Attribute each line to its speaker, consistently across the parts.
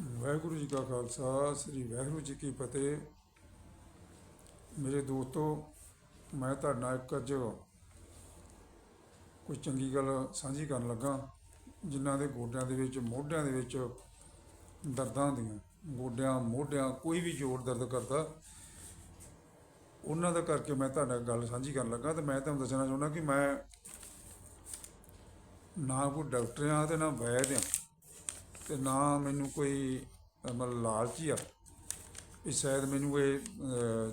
Speaker 1: ਵਾਹਿਗੁਰੂ ਜੀ ਕਾ ਖਾਲਸਾ, ਸ੍ਰੀ ਵਾਹਿਗੁਰੂ ਜੀ ਕੀ ਫਤਿਹ। ਮੇਰੇ ਦੋਸਤੋ, ਮੈਂ ਤੁਹਾਡੇ ਨਾਲ ਇੱਕ ਅੱਜ ਕੋਈ ਚੰਗੀ ਗੱਲ ਸਾਂਝੀ ਕਰਨ ਲੱਗਾ, ਜਿਨ੍ਹਾਂ ਦੇ ਗੋਡਿਆਂ ਦੇ ਵਿੱਚ, ਮੋਢਿਆਂ ਦੇ ਵਿੱਚ ਦਰਦਾਂ ਹੁੰਦੀਆਂ। ਗੋਡਿਆਂ, ਮੋਢਿਆਂ, ਕੋਈ ਵੀ ਜੋੜ ਦਰਦ ਕਰਦਾ। ਉਹਨਾਂ ਦਾ ਕਰਕੇ ਮੈਂ ਤੁਹਾਡੇ ਨਾਲ ਗੱਲ ਸਾਂਝੀ ਕਰਨ ਲੱਗਾ ਤੇ ਮੈਂ ਤੁਹਾਨੂੰ ਦੱਸਣਾ ਚਾਹੁੰਦਾ ਕਿ ਮੈਂ ਨਾ ਕੋਈ ਡਾਕਟਰ ਆ ਤੇ ਨਾ ਵੈਦ ਆ ਤੇ ਨਾ ਮੈਨੂੰ ਕੋਈ ਅਹ, ਮਤਲਬ ਲਾਲਚੀ ਆ। ਵੀ ਸ਼ਾਇਦ ਮੈਨੂੰ ਇਹ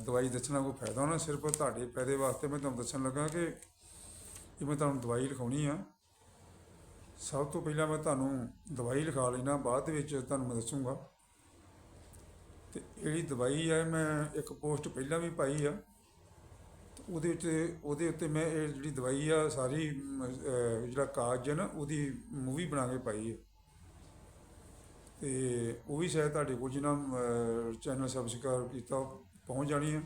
Speaker 1: ਦਵਾਈ ਦੱਸਣਾ ਕੋਈ ਫਾਇਦਾ ਹੋਣਾ ਸਿਰਫ ਤੁਹਾਡੇ ਫਾਇਦੇ ਵਾਸਤੇ ਮੈਂ ਤੁਹਾਨੂੰ ਦੱਸਣ ਲੱਗਾ ਕਿ ਕਿ ਮੈਂ ਤੁਹਾਨੂੰ ਦਵਾਈ ਲਿਖਾਉਣੀ ਆ। ਸਭ ਤੋਂ ਪਹਿਲਾਂ ਮੈਂ ਤੁਹਾਨੂੰ ਦਵਾਈ ਲਿਖਾ ਲੈਣਾ ਬਾਅਦ ਦੇ ਵਿੱਚ ਤੁਹਾਨੂੰ ਮੈਂ ਦੱਸੂਗਾ। ਤੇ ਜਿਹੜੀ ਦਵਾਈ ਆ ਮੈਂ ਇੱਕ ਪੋਸਟ ਪਹਿਲਾਂ ਵੀ ਪਾਈ ਆ। ਤੇ ਉਹਦੇ ਉੱਤੇ ਉਹਦੇ ਉੱਤੇ ਮੈਂ ਇਹ ਜਿਹੜੀ ਦਵਾਈ ਆ ਸਾਰੀ ਜਿਹੜਾ ਕਾਗਜ਼ ਹੈ ਨਾ ਉਹਦੀ ਮੂਵੀ ਬਣਾ ਕੇ ਪਾਈ ਹੈ ਤੇ ਉਹ ਵੀ ਸ਼ਾਇਦ ਤੁਹਾਡੇ ਕੋਲ ਜਿਹਨਾਂ ਚੈਨਲ ਸਬਸਕ੍ਰਾਈਬ ਕੀਤਾ, ਪਹੁੰਚ ਜਾਣੀ ਹੈ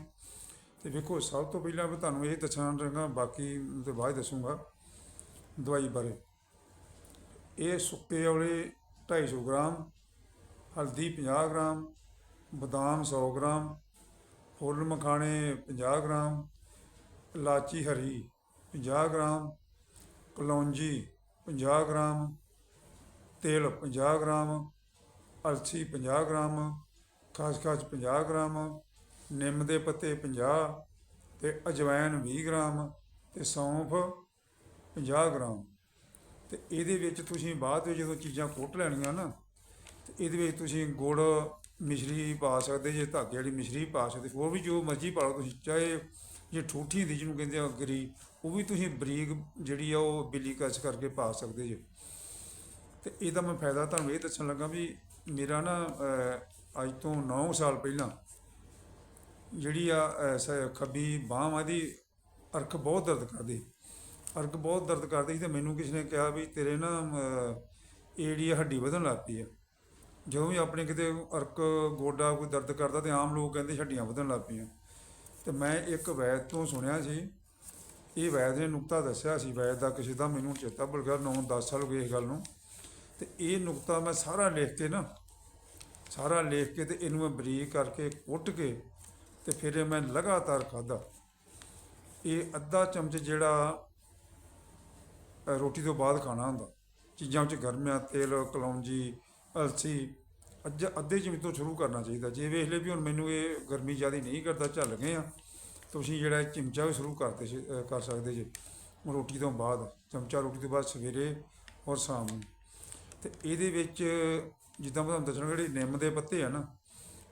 Speaker 1: ਤੇ ਵੇਖੋ, ਸਭ ਤੋਂ ਪਹਿਲਾਂ ਮੈਂ ਤੁਹਾਨੂੰ ਇਹ ਦੱਸਣਾ ਚਾਹਾਂਗਾ ਬਾਕੀ ਤੇ ਬਾਅਦ 'ਚ ਦੱਸੂਗਾ ਦਵਾਈ ਬਾਰੇ। ਇਹ ਸੁੱਕੇ ਔਲੇ 250 ਗ੍ਰਾਮ, ਹਲਦੀ 50 ਗ੍ਰਾਮ, ਬਦਾਮ 100 ਗ੍ਰਾਮ, ਫੁੱਲ ਮਖਾਣੇ 50 ਗ੍ਰਾਮ, ਇਲਾਚੀ ਹਰੀ 50 ਗ੍ਰਾਮ, ਕਲੌਂਜੀ 50 ਗ੍ਰਾਮ, ਤੇਲ 50 ਗ੍ਰਾਮ ਅਲਸੀ 50 ਗ੍ਰਾਮ ਖਸਖਸ 50 ਗ੍ਰਾਮ, ਨਿੰਮ ਦੇ ਪੱਤੇ 50 ਤੇ ਅਜਵਾਇਣ 20 ਗ੍ਰਾਮ ਤੇ ਸੌਂਫ 50 ਗ੍ਰਾਮ। ਤੇ ਇਹਦੇ ਵਿੱਚ ਤੁਸੀਂ ਬਾਅਦ ਵਿੱਚ ਜਦੋਂ ਚੀਜ਼ਾਂ ਕੁੱਟ ਲੈਣੀਆਂ ਨਾ, ਤੇ ਇਹਦੇ ਵਿੱਚ ਤੁਸੀਂ ਗੁੜ, ਮਿਸ਼ਰੀ ਪਾ ਸਕਦੇ, ਜੇ ਧਾਗੇ ਵਾਲੀ ਮਿਸ਼ਰੀ ਪਾ ਸਕਦੇ ਹੋਰ ਵੀ ਜੋ ਮਰਜ਼ੀ ਪਾ ਲਓ ਤੁਸੀਂ, ਚਾਹੇ ਜੇ ਠੂਠੀ ਹੁੰਦੀ ਜਿਹਨੂੰ ਕਹਿੰਦੇ ਆ ਗਰੀ ਉਹ ਵੀ ਤੁਸੀਂ ਬਰੀਕ ਜਿਹੜੀ ਆ ਉਹ ਬਿੱਲੀ ਕਸ ਕਰਕੇ ਪਾ ਸਕਦੇ ਜੇ। ਤੇ ਇਹਦਾ ਮੈਂ ਫਾਇਦਾ ਤੁਹਾਨੂੰ ਇਹ ਦੱਸਣ ਲੱਗਾ ਵੀ ਮੇਰਾ ਨਾ ਅੱਜ ਤੋਂ 9 ਸਾਲ ਪਹਿਲਾਂ ਜਿਹੜੀ ਆ ਖੱਬੀ ਬਾਂਹ ਆ ਦੀ ਅਰਕ ਬਹੁਤ ਦਰਦ ਕਰਦੀ। ਅਰਕ ਬਹੁਤ ਦਰਦ ਕਰਦੀ ਸੀ ਤੇ ਮੈਨੂੰ ਕਿਸੇ ਨੇ ਕਿਹਾ ਵੀ ਤੇਰੇ ਨਾ ਅਹ, ਇਹ ਜਿਹੜੀ ਆ ਹੱਡੀ ਵਧਣ ਲੱਗ ਪਈ ਆ। ਜਦੋਂ ਵੀ ਆਪਣੇ ਕਿਤੇ ਅਰਕ ਗੋਡਾ ਕੋਈ ਦਰਦ ਕਰਦਾ ਤੇ ਆਮ ਲੋਕ ਕਹਿੰਦੇ ਹੱਡੀਆਂ ਵਧਣ ਲੱਗ ਪਈਆਂ। ਤੇ ਮੈਂ ਇੱਕ ਵੈਦ ਤੋਂ ਸੁਣਿਆ ਸੀ ਇਹ ਵੈਦ ਨੇ ਨੁਕਤਾ ਦੱਸਿਆ ਸੀ ਵੈਦ ਦਾ ਕਿਸੇ ਦਾ ਮੈਨੂੰ ਚੇਤਾ ਭੁੱਲ ਗਿਆ 9-10 ਸਾਲ ਹੋ ਗਏ ਇਸ ਗੱਲ ਨੂੰ। ਤੇ ਇਹ ਨੁਕਤਾ ਮੈਂ ਸਾਰਾ ਲਿਖ ਕੇ ਨਾ, ਸਾਰਾ ਲਿਖ ਕੇ ਤੇ ਇਹਨੂੰ ਮੈਂ ਬਰੀਕ ਕਰਕੇ ਕੁੱਟ ਕੇ ਤੇ ਫਿਰ ਇਹ ਮੈਂ ਲਗਾਤਾਰ ਖਾਦਾ ਇਹ ਅੱਧਾ ਚਮਚ ਜਿਹੜਾ ਰੋਟੀ ਤੋਂ ਬਾਅਦ ਖਾਣਾ ਹੁੰਦਾ। ਚੀਜ਼ਾਂ ਵਿੱਚ ਗਰਮਿਆਂ ਤੇਲ, ਕਲੌਂਜੀ, ਅਲਸੀ, ਅੱਧ, ਅੱਧੇ ਚਮਚ ਤੋਂ ਸ਼ੁਰੂ ਕਰਨਾ ਚਾਹੀਦਾ। ਜੇ ਵੇਖ ਲੈ ਵੀ ਹੁਣ ਮੈਨੂੰ ਇਹ ਗਰਮੀ ਜ਼ਿਆਦਾ ਨਹੀਂ ਕਰਦਾ, ਝੱਲ ਗਏ ਆ ਤੁਸੀਂ ਜਿਹੜਾ ਇਹ ਚਮਚਾ ਵੀ ਸ਼ੁਰੂ ਕਰਦੇ ਸੀ- ਕਰ ਸਕਦੇ ਜੇ। ਰੋਟੀ ਤੋਂ ਬਾਅਦ, ਚਮਚਾ ਰੋਟੀ ਤੋਂ ਬਾਅਦ ਸਵੇਰੇ ਔਰ ਸ਼ਾਮ ਨੂੰ। ਤੇ ਇਹਦੇ ਵਿੱਚ ਜਿੱਦਾਂ ਮੈਂ ਤੁਹਾਨੂੰ ਦੱਸਣਾ ਜਿਹੜੇ ਨਿੰਮ ਦੇ ਪੱਤੇ ਆ ਨਾ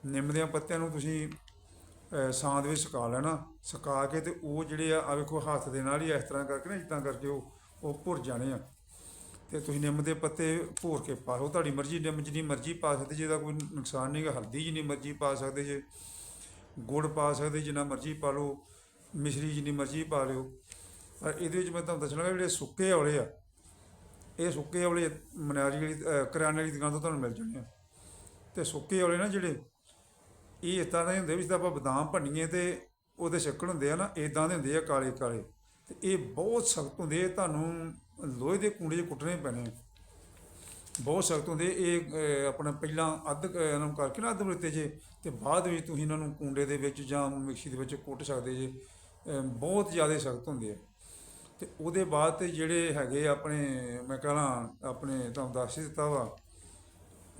Speaker 1: ਨਿੰਮ ਦੇ ਪੱਤਿਆਂ ਨੂੰ ਤੁਸੀਂ ਅਹ, ਦੇ ਵਿੱਚ ਸੁਕਾ ਲੈਣਾ ਸੁਕਾ ਕੇ ਤੇ ਉਹ ਜਿਹੜੇ ਆ ਆ ਵੇਖੋ ਹੱਥ ਦੇ ਨਾਲ ਹੀ ਇਸ ਤਰ੍ਹਾਂ ਕਰਕੇ ਨਾ ਇਦਾਂ ਕਰਕੇ ਉਹ ਉਹ ਭੁਰ ਜਾਣੇ ਆ। ਤੇ ਤੁਸੀਂ ਨਿੰਮ ਦੇ ਪੱਤੇ ਭੋਰ ਕੇ ਪਾ ਲਓ ਤੁਹਾਡੀ ਮਰਜ਼ੀ ਨਿੰਮ ਜਿੰਨੀ ਮਰਜ਼ੀ ਪਾ ਸਕਦੇ ਜੇ ਇਹਦਾ ਕੋਈ ਨੁਕਸਾਨ ਨਹੀਂਗਾ ਹਲਦੀ ਜਿੰਨੀ ਮਰਜ਼ੀ ਪਾ ਸਕਦੇ ਜੇ ਗੁੜ ਪਾ ਸਕਦੇ ਜਿੰਨਾ ਮਰਜ਼ੀ ਪਾ ਲਓ ਮਿਸ਼ਰੀ ਜਿੰਨੀ ਮਰਜ਼ੀ ਪਾ ਲਿਓ। ਪਰ ਇਹਦੇ ਵਿੱਚ ਮੈਂ ਤੁਹਾਨੂੰ ਦੱਸਣਾ ਜਿਹੜੇ ਸੁੱਕੇ ਔਲੇ ਆ ਇਹ ਸੁੱਕੇ ਔਲੇ ਮਨਿਆਰੀ ਵਾਲੀ ਕਰਿਆਨੇ ਵਾਲੀ ਦੁਕਾਨ ਤੋਂ ਤੁਹਾਨੂੰ ਮਿਲ ਜਾਣੇ ਆ। ਤੇ ਸੁੱਕੇ ਔਲੇ ਨਾ ਜਿਹੜੇ, ਇਹ ਇਦਾਂ ਦੇ ਹੁੰਦੇ ਵੀ ਜਿੱਦਾਂ ਆਪਾਂ ਬਦਾਮ ਭੰਨੀਏ ਤੇ ਉਹਦੇ ਛਿੱਕੜ ਹੁੰਦੇ ਆ ਨਾ ਇਦਾਂ ਦੇ ਹੁੰਦੇ ਆ ਕਾਲੇ ਕਾਲੇ। ਤੇ ਇਹ ਬਹੁਤ ਸਖਤ ਹੁੰਦੇ ਤੁਹਾਨੂੰ ਲੋਹੇ ਦੇ ਕੂੰਡੇ 'ਚ ਕੁੱਟਣੇ ਪੈਣੇ ਆ। ਬਹੁਤ ਸਖਤ ਹੁੰਦੇ ਇਹ ਆਪਣਾ ਪਹਿਲਾਂ ਅੱਧ ਇਹਨਾਂ ਨੂੰ ਕਰਕੇ ਨਾ ਅੱਧ ਬਰਤੇ ਜੇ, ਤੇ ਬਾਅਦ ਵਿੱਚ ਤੁਸੀਂ ਇਹਨਾਂ ਨੂੰ ਕੁੰਡੇ ਦੇ ਵਿੱਚ ਜਾਂ ਮਿਕਸੀ ਦੇ ਵਿੱਚ ਕੁੱਟ ਸਕਦੇ ਜੇ। ਬਹੁਤ ਜ਼ਿਆਦਾ ਸਖਤ ਹੁੰਦੇ ਆ। ਤੇ ਉਹਦੇ ਬਾਅਦ ਤੇ ਜਿਹੜੇ ਹੈਗੇ ਆਪਣੇ, ਮੈਂ ਕਹਾਂ ਆਪਣੇ ਤੁਹਾਨੂੰ ਦੱਸ ਹੀ ਦਿੱਤਾ ਵਾ,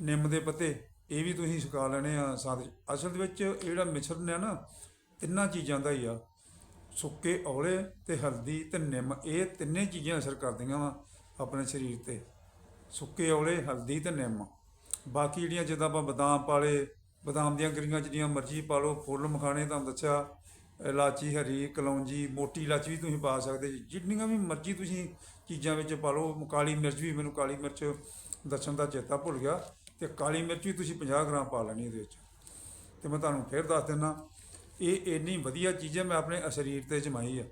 Speaker 1: ਨਿੰਮ ਦੇ ਪੱਤੇ, ਇਹ ਵੀ ਤੁਸੀਂ ਸੁਕਾ ਲੈਣੇ ਆ ਸਾਥ ਅਸਲ ਦੇ ਵਿੱਚ ਜਿਹੜਾ ਮਿਸ਼ਰਣ ਹੈ ਨਾ, ਤਿੰਨਾਂ ਚੀਜ਼ਾਂ ਦਾ ਹੀ ਆ। ਸੁੱਕੇ ਔਲੇ ਤੇ ਹਲਦੀ ਤੇ ਨਿੰਮ, ਇਹ ਤਿੰਨੇ ਚੀਜ਼ਾਂ ਅਸਰ ਕਰਦੀਆਂ ਵਾ ਆਪਣੇ ਸਰੀਰ ਤੇ। ਸੁੱਕੇ ਔਲੇ, ਹਲਦੀ ਤੇ ਨਿੰਮ। ਬਾਕੀ ਜਿਹੜੀਆਂ ਜਿੱਦਾਂ ਆਪਾਂ ਬਦਾਮ ਪਾਲੇ, ਬਦਾਮ ਦੀਆਂ ਗਰੀਆਂ ਜਿਹੜੀਆਂ ਮਰਜ਼ੀ ਪਾ ਲਓ, ਫੁੱਲ ਮਖਾਣੇ ਤੁਹਾਨੂੰ ਦੱਸਿਆ ਇਲਾਚੀ, ਹਰੀ, ਕਲੌਂਜੀ, ਮੋਟੀ ਇਲਾਚੀ ਵੀ ਤੁਸੀਂ ਪਾ ਸਕਦੇ ਜੀ। ਜਿੰਨੀਆਂ ਵੀ ਮਰਜ਼ੀ ਤੁਸੀਂ ਚੀਜ਼ਾਂ ਵਿੱਚ ਪਾ ਲਓ। ਕਾਲੀ ਮਿਰਚ ਵੀ ਮੈਨੂੰ ਕਾਲੀ ਮਿਰਚ ਦੱਸਣ ਦਾ ਚੇਤਾ ਭੁੱਲ ਗਿਆ ਤੇ ਕਾਲੀ ਮਿਰਚ ਵੀ ਤੁਸੀਂ 50 ਗ੍ਰਾਮ ਪਾ ਲੈਣੀ ਇਹਦੇ ਵਿੱਚ। ਤੇ ਮੈਂ ਤੁਹਾਨੂੰ ਫਿਰ ਦੱਸ ਦਿੰਦਾ ਇਹ ਇੰਨੀ ਵਧੀਆ ਚੀਜ਼ ਹੈ, ਮੈਂ ਆਪਣੇ ਸਰੀਰ ਤੇ ਜਮਾਈ ਆ।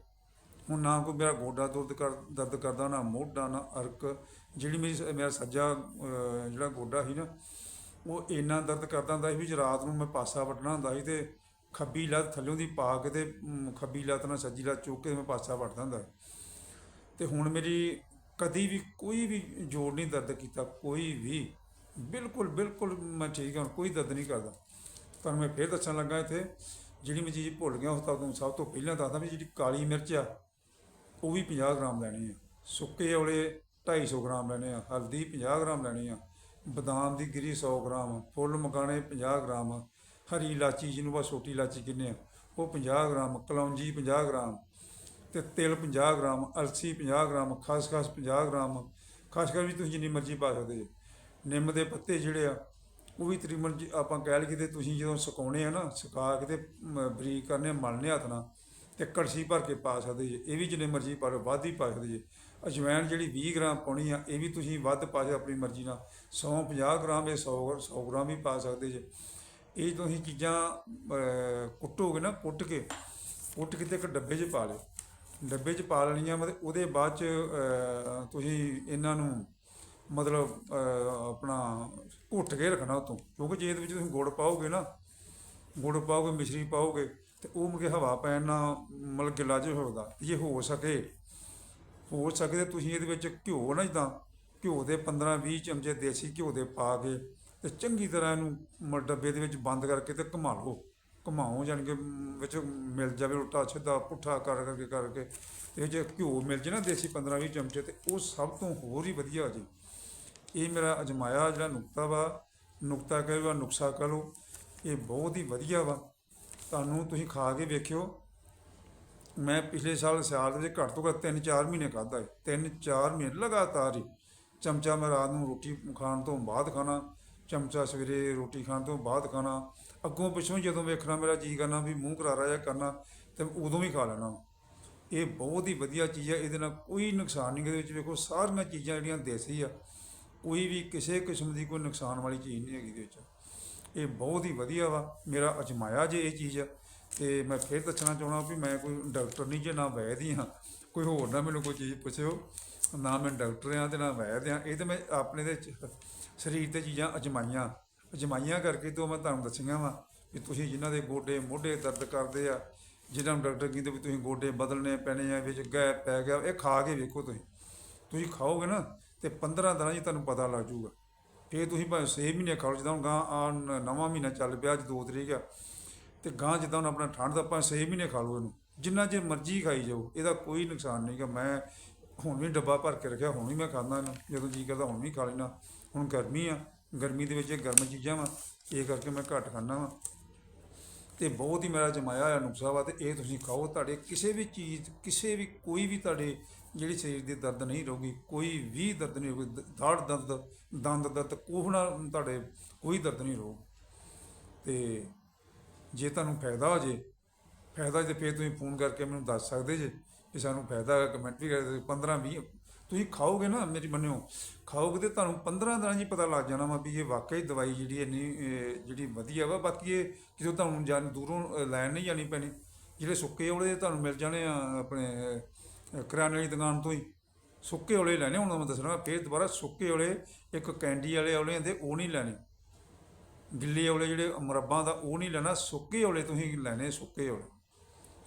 Speaker 1: ਹੁਣ ਨਾ ਕੋਈ ਮੇਰਾ ਗੋਡਾ ਦਰਦ ਕਰ, ਦਰਦ ਕਰਦਾ, ਨਾ ਮੋਢਾ, ਨਾ ਅਰਕ। ਜਿਹੜੀ ਮੇਰੀ ਸ- ਮੇਰਾ ਸੱਜਾ ਜਿਹੜਾ ਗੋਡਾ ਸੀ ਨਾ, ਉਹ ਇੰਨਾ ਦਰਦ ਕਰਦਾ ਹੁੰਦਾ ਸੀ ਵੀ ਰਾਤ ਨੂੰ ਮੈਂ ਪਾਸਾ ਵੱਟਣਾ ਹੁੰਦਾ ਸੀ ਤੇ ਖੱਬੀ ਲੱਤ ਥੱਲਿਓਂ ਦੀ ਪਾ ਕੇ ਤੇ ਮ, ਖੱਬੀ ਲੱਤ ਨਾਲ ਸੱਜੀ ਲੱਤ ਚੁੱਕ ਕੇ ਮੈਂ ਪਾਸਾ ਵੱਟਦਾ ਹੁੰਦਾ ਤੇ ਹੁਣ ਮੇਰੀ ਕਦੀ ਵੀ ਕੋਈ ਵੀ ਜੋੜ ਨਹੀਂ ਦਰਦ ਕੀਤਾ ਕੋਈ ਵੀ। ਬਿਲਕੁਲ ਬਿਲਕੁਲ ਮੈਂ ਠੀਕ ਹਾਂ ਕੋਈ ਦਰਦ ਨਹੀਂ ਕਰਦਾ। ਤੁਹਾਨੂੰ ਮੈਂ ਫੇਰ ਦੱਸਣ ਲੱਗਾ ਇੱਥੇ ਜਿਹੜੀ ਮੈਂ ਚੀਜ਼ ਭੁੱਲ ਗਿਆ ਉਸ ਤੋਂ ਸਭ ਤੋਂ ਪਹਿਲਾਂ ਦੱਸਦਾ ਵੀ ਜਿਹੜੀ ਕਾਲੀ ਮਿਰਚ ਆ ਉਹ ਵੀ 50 ਗ੍ਰਾਮ ਲੈਣੀ ਆ। ਸੁੱਕੇ ਔਲੇ 250 ਗ੍ਰਾਮ ਲੈਣੇ ਆ ਹਲਦੀ 50 ਗ੍ਰਾਮ ਲੈਣੀ ਆ ਬਦਾਮ ਦੀ ਗਿਰੀ 100 ਗ੍ਰਾਮ ਫੁੱਲ ਮਕਾਣੇ 50 ਗ੍ਰਾਮ ਹਰੀ ਇਲਾਚੀ, ਜਿਹਨੂੰ ਬਸ ਛੋਟੀ ਇਲਾਚੀ ਕਹਿੰਦੇ ਆ, ਉਹ 50 ਗ੍ਰਾਮ, ਕਲੌਂਜੀ 50 ਗ੍ਰਾਮ ਤੇ ਤਿਲ 50 ਗ੍ਰਾਮ, ਅਲਸੀ 50 ਗ੍ਰਾਮ, ਖਸਖਸ 50 ਗ੍ਰਾਮ, ਖਸਖਸ ਵੀ ਤੁਸੀਂ ਜਿੰਨੀ ਮਰਜ਼ੀ ਪਾ ਸਕਦੇ ਜੇ ਨਿੰਮ ਦੇ ਪੱਤੇ ਜਿਹੜੇ ਆ, ਉਹ ਵੀ ਤਕਰੀਬਨ ਜੀ ਆਪਾਂ ਕਹਿ ਲਈਏ ਤੇ ਤੁਸੀਂ ਜਦੋਂ ਸੁਕਾਉਣੇ ਆ ਨਾ, ਸੁਕਾ ਕੇ ਤੇ ਬਰੀਕ ਕਰਨੇ ਮਲਨੇ ਮਲਣੇ ਹੱਥ ਨਾਲ ਤੇ ਕੜਛੀ ਭਰ ਕੇ ਪਾ ਸਕਦੇ ਜੇ। ਇਹ ਵੀ ਜਿੰਨੇ ਮਰਜ਼ੀ ਪਾ ਲਓ, ਵੱਧ ਹੀ ਪਾ ਸਕਦੇ ਜੇ। ਅਜਵਾਇਣ ਜਿਹੜੀ 20 ਗ੍ਰਾਮ ਪਾਉਣੀ ਆ, ਇਹ ਵੀ ਤੁਸੀਂ ਵੱਧ ਪਾ ਸਕਦੇ ਆਪਣੀ ਮਰਜ਼ੀ ਨਾਲ 100 50 ਗ੍ਰਾਮ ਇਹ 100 100 ਗ੍ਰਾਮ ਵੀ ਪਾ ਸਕਦੇ ਜੇ। ਇਹ ਤੁਸੀਂ ਚੀਜ਼ਾਂ ਕੁੱਟੋਗੇ ਨਾ, ਕੁੱਟ ਕੇ ਕੁੱਟ ਕੇ ਤੇ ਇੱਕ ਡੱਬੇ 'ਚ ਪਾ ਲਿਓ। ਡੱਬੇ 'ਚ ਪਾ ਲੈਣੀਆਂ ਮਤਲਬ ਉਹਦੇ ਬਾਅਦ 'ਚ ਤੁਸੀਂ ਇਹਨਾਂ ਨੂੰ ਮਤਲਬ ਆਪਣਾ ਘੁੱਟ ਕੇ ਰੱਖਣਾ ਉਤੋਂ ਕਿਉਂਕਿ ਜੇ ਇਹਦੇ ਵਿੱਚ ਤੁਸੀਂ ਗੁੜ ਪਾਓਗੇ ਨਾ, ਗੁੜ ਪਾਓਗੇ, ਮਿਸ਼ਰੀ ਪਾਓਗੇ, ਤੇ ਉਹ ਮੁਕੇ ਹਵਾ ਪੈਣ ਨਾਲ ਮਤਲਬ ਗਿੱਲਾ ਜਿਹਾ ਹੋਵੇਗਾ ਜੇ ਹੋ ਸਕੇ ਹੋ ਸਕੇ ਤੇ ਤੁਸੀਂ ਇਹਦੇ ਵਿੱਚ ਘਿਓ ਨਾ ਜਿੱਦਾਂ, ਘਿਓ ਦੇ 15 20 ਚਮਚੇ ਦੇਸੀ ਘਿਓ ਦੇ ਪਾ ਕੇ ਤੇ ਚੰਗੀ ਤਰ੍ਹਾਂ ਇਹਨੂੰ ਮ- ਡੱਬੇ ਦੇ ਵਿੱਚ ਬੰਦ ਕਰਕੇ ਤੇ ਘੁਮਾ ਲਓ। ਘੁਮਾਓ, ਜਾਣੀ ਕਿ ਵਿੱਚ ਮਿਲ ਜਾਵੇ ਉਲਟਾ ਸਿੱਧਾ ਪੁੱਠਾ ਕਰ, ਕਰਕੇ ਕਰਕੇ। ਤੇ ਜੇ ਘਿਓ ਮਿਲ ਜੇ ਨਾ ਦੇਸੀ 15 20 ਚਮਚੇ ਤੇ ਉਹ ਸਭ ਤੋਂ ਹੋਰ ਹੀ ਵਧੀਆ ਜੀ। ਇਹ ਮੇਰਾ ਅਜਮਾਇਆ ਜਿਹੜਾ ਨੁਕਤਾ ਵਾ, ਨੁਕਤਾ ਕਹੇ ਵਾ ਨੁਕਸਾ ਕਹ ਲਓ ਇਹ ਬਹੁਤ ਹੀ ਵਧੀਆ ਵਾ। ਤੁਹਾਨੂੰ ਤੁਸੀਂ ਖਾ ਕੇ ਵੇਖਿਓ। ਮੈਂ ਪਿਛਲੇ ਸਾਲ ਸਿਆਲ ਦੇ ਵਿੱਚ ਘੱਟ ਤੋਂ ਘੱਟ 3-4 ਮਹੀਨੇ ਖਾਧਾ ਹੈ 3-4 ਮਹੀਨੇ ਲਗਾਤਾਰ ਹੀ। ਚਮਚਾ ਮੈਂ ਰਾਤ ਨੂੰ ਰੋਟੀ ਖਾਣ ਤੋਂ ਬਾਅਦ ਖਾਣਾ। ਚਮਚਾ ਸਵੇਰੇ ਰੋਟੀ ਖਾਣ ਤੋਂ ਬਾਅਦ ਖਾਣਾ। ਅੱਗੋਂ ਪਿੱਛੋਂ ਜਦੋਂ ਵੇਖਣਾ ਮੇਰਾ ਜੀ ਕਰਨਾ ਵੀ ਮੂੰਹ ਕਰਾਰਾ ਜਿਹਾ ਕਰਨਾ, ਤੇ ਉਦੋਂ ਵੀ ਖਾ ਲੈਣਾ। ਇਹ ਬਹੁਤ ਹੀ ਵਧੀਆ ਚੀਜ਼ ਹੈ ਇਹਦੇ ਨਾਲ ਕੋਈ ਨੁਕਸਾਨ ਨਹੀਂ, ਇਹਦੇ ਵਿੱਚ ਵੇਖੋ ਸਾਰੀਆਂ ਚੀਜ਼ਾਂ ਜਿਹੜੀਆਂ ਦੇਸੀ ਆ, ਕੋਈ ਵੀ ਕਿਸੇ ਕਿਸਮ ਦੀ ਕੋਈ ਨੁਕਸਾਨ ਵਾਲੀ ਚੀਜ਼ ਨਹੀਂ ਹੈਗੀ ਇਹਦੇ ਵਿੱਚ। ਇਹ ਬਹੁਤ ਹੀ ਵਧੀਆ ਵਾ, ਮੇਰਾ ਅਜਮਾਇਆ ਜੇ ਇਹ ਚੀਜ਼ ਤੇ ਮੈਂ ਫਿਰ ਦੱਸਣਾ ਚਾਹਣਾ ਵੀ ਮੈਂ ਕੋਈ ਡਾਕਟਰ ਨਹੀਂ ਜੇ ਨਾ ਵੈਦ ਹੀ ਹਾਂ। ਕੋਈ ਹੋਰ ਨਾ ਮੈਨੂੰ ਕੋਈ ਚੀਜ਼ ਪੁੱਛਿਓ, ਨਾ ਮੈਂ ਡਾਕਟਰ ਹਾਂ ਤੇ ਨਾ ਵੈਦ ਆ ਇਹ ਤੇ ਮੈਂ ਆਪਣੇ ਦੇ ਸਰੀਰ ਤੇ ਚੀਜ਼ਾਂ ਅਜਮਾਈਆਂ। ਅਜਮਾਈਆਂ ਕਰਕੇ ਤੋਂ ਮੈਂ ਤੁਹਾਨੂੰ ਦੱਸੀਆਂ ਵਾ ਵੀ ਤੁਸੀਂ ਜਿਨ੍ਹਾਂ ਦੇ ਗੋਡੇ ਮੋਢੇ ਦਰਦ ਕਰਦੇ ਆ, ਜਿਨ੍ਹਾਂ ਨੂੰ ਡਾਕਟਰ ਕਹਿੰਦੇ ਵੀ ਤੁਸੀਂ ਗੋਡੇ ਬਦਲਣੇ ਪੈਣੇ ਆ, ਵਿੱਚ ਗੈਪ ਪੈ ਗਿਆ, ਇਹ ਖਾ ਕੇ ਵੇਖੋ ਤੁਸੀਂ। ਤੁਸੀਂ ਖਾਓਗੇ ਨਾ ਤੇ 15 ਦਿਨਾਂ 'ਚ ਤੁਹਾਨੂੰ ਪਤਾ ਲੱਗ ਜਾਊਗਾ। ਇਹ ਤੁਸੀਂ ਭਾਵੇਂ 6 ਮਹੀਨੇ ਖਾਓ, ਜਿੱਦਾਂ ਹੁਣ ਗਾਂ ਆ ਨਵਾਂ ਮਹੀਨਾ ਚੱਲ ਪਿਆ, ਅੱਜ 2 ਤਰੀਕ ਆ, ਤੇ ਗਾਂ ਜਿੱਦਾਂ ਹੁਣ ਆਪਣਾ ਠੰਡ ਦਾ ਆਪਾਂ 6 ਮਹੀਨੇ ਖਾ ਲਓ ਇਹਨੂੰ। ਜਿੰਨਾ ਚਿਰ ਮਰਜ਼ੀ ਖਾਈ ਜਾਓ, ਇਹਦਾ ਕੋਈ ਨੁਕਸਾਨ ਨਹੀਂ ਨਹੀਂਗਾ ਮੈਂ ਹੁਣ ਵੀ ਡੱਬਾ ਭਰ ਕੇ ਰੱਖਿਆ, ਹੁਣ ਵੀ ਮੈਂ ਖਾਂਦਾ ਇਹਨੂੰ, ਜਦੋਂ ਜੀ ਕਰਦਾ ਹੁਣ ਵੀ ਖਾ ਲੈਣਾ ਹੁਣ ਗਰਮੀ ਆ, ਗਰਮੀ ਦੇ ਵਿੱਚ ਇਹ ਗਰਮ ਚੀਜ਼ਾਂ ਵਾ, ਇਹ ਕਰਕੇ ਮੈਂ ਘੱਟ ਖਾਂਦਾ ਵਾ। ਤੇ ਬਹੁਤ ਹੀ ਮੇਰਾ ਜਮਾਇਆ ਹੋਇਆ ਨੁਕਸਾ ਵਾ, ਤੇ ਇਹ ਤੁਸੀਂ ਖਾਓ, ਤੁਹਾਡੇ ਕਿਸੇ ਵੀ ਚੀਜ਼, ਕਿਸੇ ਵੀ ਕੋਈ ਵੀ ਤੁਹਾਡੇ ਜਿਹੜੀ ਸਰੀਰ ਦੀ ਦਰਦ ਨਹੀਂ ਰਹੂਗੀ, ਕੋਈ ਵੀ ਦਰਦ ਨਹੀਂ ਰਹੂਗੀ, ਦ- ਦਾੜ ਦਰਦ, ਦੰਦ ਦਰਦ, ਕੋਹ ਨਾਲ ਤੁਹਾਡੇ ਕੋਈ ਦਰਦ ਨਹੀਂ ਰਹੂ। ਤੇ ਜੇ ਤੁਹਾਨੂੰ ਫਾਇਦਾ ਹੋ ਜੇ, ਫਾਇਦਾ ਜੇ ਫਿਰ ਤੁਸੀਂ ਫੋਨ ਕਰਕੇ ਮੈਨੂੰ ਦੱਸ ਸਕਦੇ ਜੇ। ਕਿ ਸਾਨੂੰ ਫਾਇਦਾ ਕਮੈਂਟ ਵੀ ਕਰਦੇ 15 20 ਤੁਸੀਂ ਖਾਓਗੇ ਨਾ ਮੇਰੀ ਮੰਨਿਓ ਖਾਓਗੇ ਤੇ ਤੁਹਾਨੂੰ 15 ਦਿਨਾਂ 'ਚ ਪਤਾ ਲੱਗ ਜਾਣਾ ਵਾ ਵੀ ਇਹ ਵਾਕਈ ਦਵਾਈ ਜਿਹੜੀ ਇੰਨੀ ਜਿਹੜੀ ਵਧੀਆ ਵਾ ਬਾਕੀ ਇਹ ਕਿਤੇ ਤੁਹਾਨੂੰ ਜਾਨ ਦੂਰੋਂ ਲੈਣ ਨਹੀਂ ਜਾਣੀ ਪੈਣੀ। ਜਿਹੜੇ ਸੁੱਕੇ ਔਲੇ ਤੁਹਾਨੂੰ ਮਿਲ ਜਾਣੇ ਆ ਆਪਣੇ ਅਹ, ਕਰਿਆਨੇ ਵਾਲੀ ਦੁਕਾਨ ਤੋਂ ਹੀ। ਸੁੱਕੇ ਔਲੇ ਲੈਣੇ ਹੁਣ ਮੈਂ ਦੱਸਣਾ ਫਿਰ ਦੁਬਾਰਾ ਸੁੱਕੇ ਔਲੇ ਇੱਕ ਕੈਂਡੀ ਵਾਲੇ ਔਲੇ ਹੁੰਦੇ ਉਹ ਨਹੀਂ ਲੈਣੇ। ਗਿੱਲੇ ਔਲੇ ਜਿਹੜੇ ਮੁਰੱਬਾਂ ਦਾ ਉਹ ਨਹੀਂ ਲੈਣਾ ਸੁੱਕੇ ਔਲੇ ਤੁਸੀਂ ਲੈਣੇ ਸੁੱਕੇ ਔਲੇ।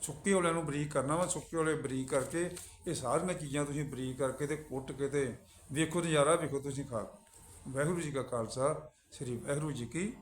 Speaker 1: ਸੁੱਕੇ ਵਾਲਿਆਂ ਨੂੰ ਬਰੀਕ ਕਰਨਾ ਵਾ, ਸੁੱਕੇ ਵਾਲੇ ਬਰੀਕ ਕਰਕੇ ਇਹ ਸਾਰੀਆਂ ਚੀਜ਼ਾਂ ਤੁਸੀਂ ਬਰੀਕ ਕਰਕੇ ਤੇ ਕੁੱਟ ਕੇ ਤੇ ਵੇਖੋ ਨਜ਼ਾਰਾ ਵੇਖੋ ਤੁਸੀਂ ਖਾ ਵਾਹਿਗੁਰੂ ਜੀ ਕਾ ਖਾਲਸਾ, ਸ੍ਰੀ ਵਾਹਿਗੁਰੂ ਜੀ ਕੀ